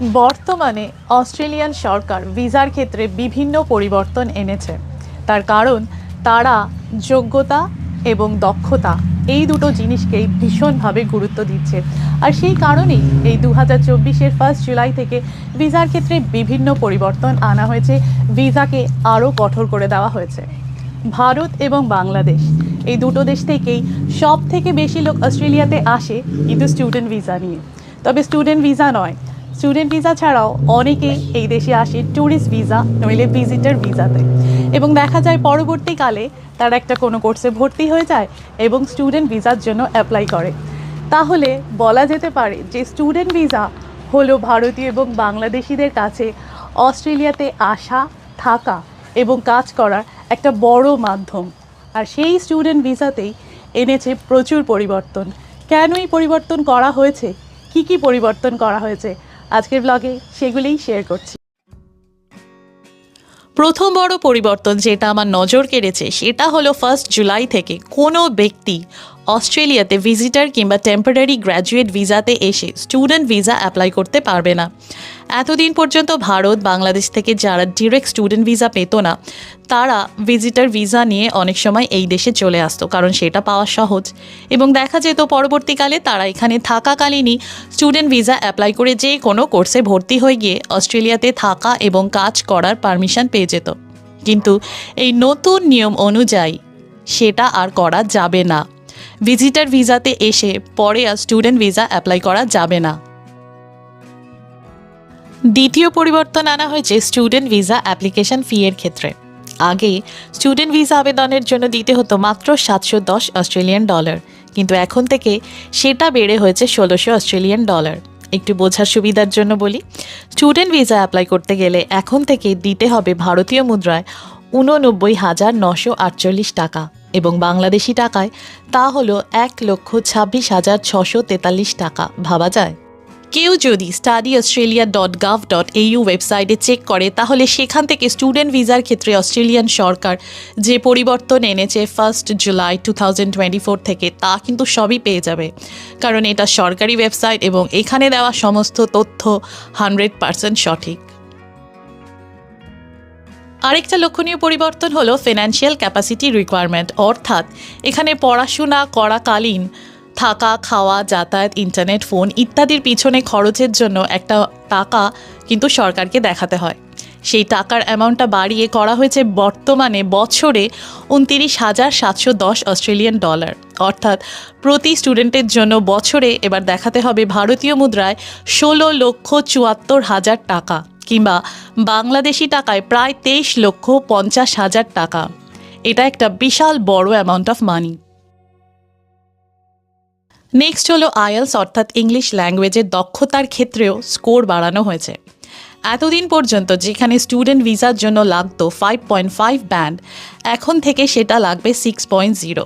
বর্তমানে অস্ট্রেলিয়ান সরকার ভিসার ক্ষেত্রে বিভিন্ন পরিবর্তন এনেছে। তার কারণ, তারা যোগ্যতা এবং দক্ষতা এই দুটো জিনিসকেই ভীষণভাবে গুরুত্ব দিচ্ছে। আর সেই কারণেই এই দু হাজার চব্বিশের ফার্স্ট জুলাই থেকে ভিসার ক্ষেত্রে বিভিন্ন পরিবর্তন আনা হয়েছে। ভিসাকে আরও কঠোর করে দেওয়া হয়েছে। ভারত এবং বাংলাদেশ এই দুটো দেশ থেকেই সব থেকে বেশি লোক অস্ট্রেলিয়াতে আসে কিন্তু স্টুডেন্ট ভিসা নিয়ে। তবে স্টুডেন্ট ভিসা নয় স্টুডেন্ট ভিসা ছাড়াও অনেকেই এই দেশে আসে ট্যুরিস্ট ভিসা নইলে ভিজিটার ভিসাতে এবং দেখা যায় পরবর্তীকালে তারা একটা কোনো কোর্সে ভর্তি হয়ে যায় এবং স্টুডেন্ট ভিসার জন্য অ্যাপ্লাই করে। তাহলে বলা যেতে পারে যে স্টুডেন্ট ভিসা হলো ভারতীয় এবং বাংলাদেশিদের কাছে অস্ট্রেলিয়াতে আসা, থাকা এবং কাজ করার একটা বড় মাধ্যম। আর সেই স্টুডেন্ট ভিসাতেই এনেছে প্রচুর পরিবর্তন। কেন এই পরিবর্তন করা হয়েছে? কি কি পরিবর্তন করা হয়েছে? আজকের ব্লগে সেগুলিই শেয়ার করছি। প্রথম বড় পরিবর্তন যেটা আমার নজর কেড়েছে, সেটা হলো ফার্স্ট জুলাই থেকে কোনো ব্যক্তি অস্ট্রেলিয়াতে ভিজিটার কিংবা টেম্পোরারি গ্র্যাজুয়েট ভিসাতে এসে স্টুডেন্ট ভিসা অ্যাপ্লাই করতে পারবে না। এতদিন পর্যন্ত ভারত, বাংলাদেশ থেকে যারা ডিরেক্ট স্টুডেন্ট ভিসা পেতো না, তারা ভিজিটার ভিসা নিয়ে অনেক সময় এই দেশে চলে আসতো, কারণ সেটা পাওয়া সহজ। এবং দেখা যেত পরবর্তীকালে তারা এখানে থাকাকালীনই স্টুডেন্ট ভিসা অ্যাপ্লাই করে যে কোনো কোর্সে ভর্তি হয়ে গিয়ে অস্ট্রেলিয়াতে থাকা এবং কাজ করার পারমিশন পেয়ে যেত। কিন্তু এই নতুন নিয়ম অনুযায়ী সেটা আর করা যাবে না। ভিজিটার ভিসাতে এসে পরে আর স্টুডেন্ট ভিসা অ্যাপ্লাই করা যাবে না। দ্বিতীয় পরিবর্তন আনা হয়েছে স্টুডেন্ট ভিসা অ্যাপ্লিকেশন ফি এর ক্ষেত্রে। আগে স্টুডেন্ট ভিসা আবেদনের জন্য দিতে হতো মাত্র সাতশো দশ অস্ট্রেলিয়ান ডলার কিন্তু এখন থেকে সেটা বেড়ে হয়েছে ষোলোশো অস্ট্রেলিয়ান ডলার একটু বোঝার সুবিধার জন্য বলি স্টুডেন্ট ভিসা অ্যাপ্লাই করতে গেলে এখন থেকে দিতে হবে ভারতীয় মুদ্রায় উননব্বই হাজার নশো আটচল্লিশ টাকা। এবং বাংলাদেশি টাকায়, তা হলো এক লক্ষ ছাব্বিশ হাজার ছশো তেতাল্লিশ টাকা। ভাবা যায়? কেউ যদি study Australia dot gov dot AU ওয়েবসাইটে চেক করে, তাহলে সেখান থেকে স্টুডেন্ট ভিসার ক্ষেত্রে অস্ট্রেলিয়ান সরকার যে পরিবর্তন এনেছে first July two thousand twenty four থেকে, তা কিন্তু সবই পেয়ে যাবে। কারণ এটা সরকারি ওয়েবসাইট এবং এখানে দেওয়া সমস্ত তথ্য হান্ড্রেড পার্সেন্ট সঠিক। আরেকটা লক্ষণীয় পরিবর্তন হলো ফিনান্সিয়াল ক্যাপাসিটি রিকোয়ারমেন্ট অর্থাৎ এখানে পড়াশোনা করাকালীন থাকা, খাওয়া, যাতায়াত ইন্টারনেট ফোন ইত্যাদির পিছনে খরচের জন্য একটা টাকা কিন্তু সরকারকে দেখাতে হয়। সেই টাকার অ্যামাউন্টটা বাড়িয়ে করা হয়েছে বর্তমানে বছরে উনতিরিশ হাজার সাতশো দশ অস্ট্রেলিয়ান ডলার অর্থাৎ প্রতি স্টুডেন্টের জন্য বছরে এবার দেখাতে হবে ভারতীয় মুদ্রায় ষোলো লক্ষ চুয়াত্তর হাজার টাকা। কিংবা বাংলাদেশি টাকায় প্রায় তেইশ লক্ষ পঞ্চাশ হাজার টাকা। এটা একটা বিশাল বড় অ্যামাউন্ট অফ মানি নেক্সট হলো আইএলস, অর্থাৎ ইংলিশ ল্যাঙ্গুয়েজের দক্ষতার ক্ষেত্রেও স্কোর বাড়ানো হয়েছে। এতদিন পর্যন্ত যেখানে স্টুডেন্ট ভিসার জন্য লাগতো ফাইভ পয়েন্ট ফাইভ ব্যান্ড এখন থেকে সেটা লাগবে six point zero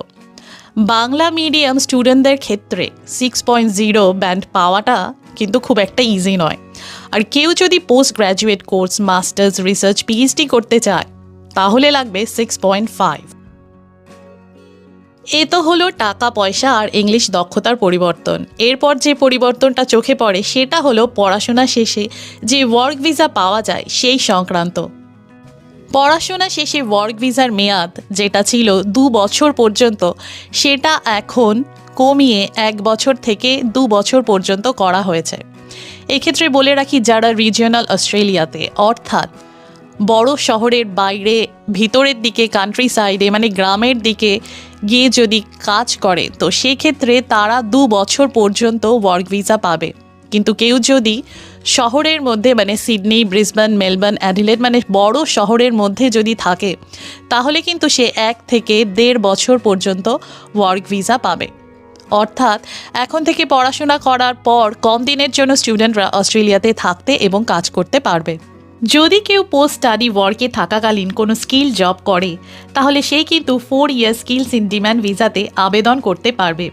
Bangla medium স্টুডেন্টদের ক্ষেত্রে সিক্স পয়েন্ট জিরো ব্যান্ড পাওয়াটা কিন্তু খুব একটা ইজি নয়। আর কেউ যদি post graduate course masters research PhD করতে চায়, তাহলে লাগবে সিক্স পয়েন্ট ফাইভ এ তো হলো টাকা, পয়সা আর ইংলিশ দক্ষতার পরিবর্তন। এরপর যে পরিবর্তনটা চোখে পড়ে, সেটা হলো পড়াশোনা শেষে যে ওয়ার্ক ভিসা পাওয়া যায়, সেই সংক্রান্ত। পড়াশোনা শেষে ওয়ার্ক ভিসার মেয়াদ, যেটা ছিল দু বছর পর্যন্ত, সেটা এখন কমিয়ে এক বছর থেকে দু বছর পর্যন্ত করা হয়েছে। এক্ষেত্রে বলে রাখি যারা রিজিওনাল অস্ট্রেলিয়াতে অর্থাৎ বড় শহরের বাইরে, ভিতরের দিকে কান্ট্রি সাইডে মানে গ্রামের দিকে গিয়ে যদি কাজ করে, তো সেক্ষেত্রে তারা দু বছর পর্যন্ত ওয়ার্ক ভিসা পাবে। কিন্তু কেউ যদি শহরের মধ্যে মানে সিডনি, ব্রিসবেন, মেলবোর্ন, অ্যাডিলেড মানে বড় শহরের মধ্যে যদি থাকে, তাহলে কিন্তু সে এক থেকে দেড় বছর পর্যন্ত ওয়ার্ক ভিসা পাবে। অর্থাৎ এখন থেকে পড়াশোনা করার পর কম দিনের জন্য স্টুডেন্টরা অস্ট্রেলিয়াতে থাকতে এবং কাজ করতে পারবে। যদি কেউ পোস্ট স্টাডি ওয়ার্কে থাকাকালীন কোনো স্কিল জব করে, তাহলে সে কিন্তু four year skills in demand ভিসাতে আবেদন করতে পারবে।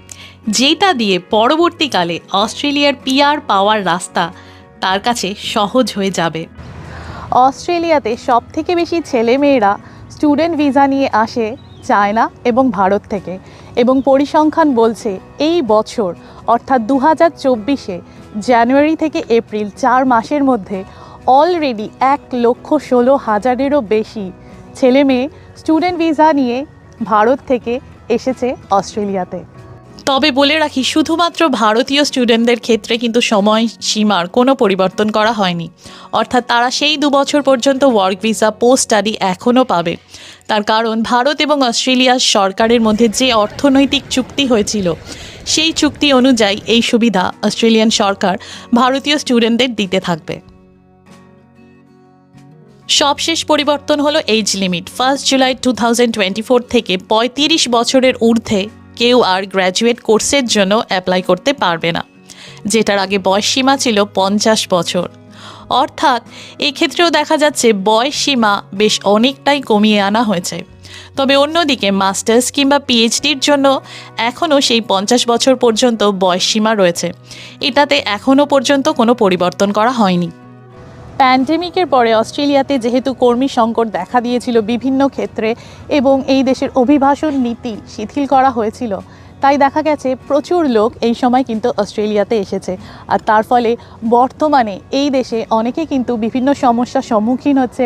যেটা দিয়ে পরবর্তীকালে অস্ট্রেলিয়ার পিআর পাওয়ার রাস্তা তার কাছে সহজ হয়ে যাবে। অস্ট্রেলিয়াতে সব থেকে বেশি ছেলেমেয়েরা স্টুডেন্ট ভিসা নিয়ে আসে চায়না এবং ভারত থেকে। এবং পরিসংখ্যান বলছে এই বছর, অর্থাৎ দু হাজার চব্বিশে, জানুয়ারি থেকে এপ্রিল চার মাসের মধ্যে অলরেডি এক লক্ষ ষোলো হাজারেরও বেশি ছেলে মেয়ে স্টুডেন্ট ভিসা নিয়ে ভারত থেকে এসেছে অস্ট্রেলিয়াতে। তবে বলে রাখি, শুধুমাত্র ভারতীয় স্টুডেন্টদের ক্ষেত্রে কিন্তু সময় সীমার কোনো পরিবর্তন করা হয়নি। অর্থাৎ তারা সেই দু বছর পর্যন্ত ওয়ার্ক ভিসা পোস্ট স্টাডি এখনও পাবে। তার কারণ, ভারত এবং অস্ট্রেলিয়ার সরকারের মধ্যে যে অর্থনৈতিক চুক্তি হয়েছিল, সেই চুক্তি অনুযায়ী এই সুবিধা অস্ট্রেলিয়ান সরকার ভারতীয় স্টুডেন্টদের দিতে থাকবে। সবশেষ পরিবর্তন হলো age limit first July two thousand twenty four থেকে পঁয়ত্রিশ বছরের ঊর্ধ্বে কেউ আর গ্র্যাজুয়েট কোর্সের জন্য অ্যাপ্লাই করতে পারবে না। যেটার আগে বয়স সীমা ছিল পঞ্চাশ বছর। অর্থাৎ এক্ষেত্রেও দেখা যাচ্ছে বয়স সীমা বেশ অনেকটাই কমিয়ে আনা হয়েছে। তবে অন্যদিকে মাস্টার্স কিংবা পিএইচডির জন্য এখনও সেই পঞ্চাশ বছর পর্যন্ত বয়স সীমা রয়েছে। এটাতে এখনও পর্যন্ত কোনো পরিবর্তন করা হয়নি। প্যান্ডেমিকের পরে অস্ট্রেলিয়াতে যেহেতু কর্মী সংকট দেখা দিয়েছিল বিভিন্ন ক্ষেত্রে এবং এই দেশের অভিবাসন নীতি শিথিল করা হয়েছিল, তাই দেখা গেছে প্রচুর লোক এই সময় কিন্তু অস্ট্রেলিয়াতে এসেছে। আর তার ফলে বর্তমানে এই দেশে অনেকে কিন্তু বিভিন্ন সমস্যার সম্মুখীন হচ্ছে,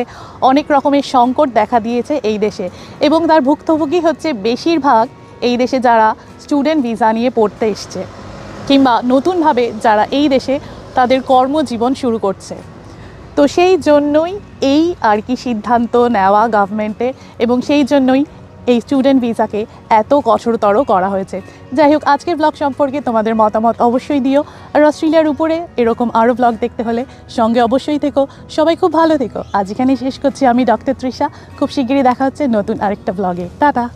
অনেক রকমের সংকট দেখা দিয়েছে এই দেশে। এবং তার ভুক্তভোগী হচ্ছে বেশিরভাগ এই দেশে যারা স্টুডেন্ট ভিসা নিয়ে পড়তে এসছে, কিংবা নতুনভাবে যারা এই দেশে তাদের কর্মজীবন শুরু করছে। তো সেই জন্যই এই আর কি সিদ্ধান্ত নেওয়া গভর্নমেন্টের এবং সেই জন্যই এই স্টুডেন্ট ভিসাকে এত কঠোরতর করা হয়েছে। যাই হোক, আজকের ব্লগ সম্পর্কে তোমাদের মতামত অবশ্যই দিও। আর অস্ট্রেলিয়ার উপরে এরকম আরও ব্লগ দেখতে হলে সঙ্গে অবশ্যই থেকো। সবাই খুব ভালো থেকো। আজ এখানে শেষ করছি। আমি ডক্টর তৃষা। খুব শিগগিরই দেখা হচ্ছে নতুন আরেকটা ব্লগে টাটা!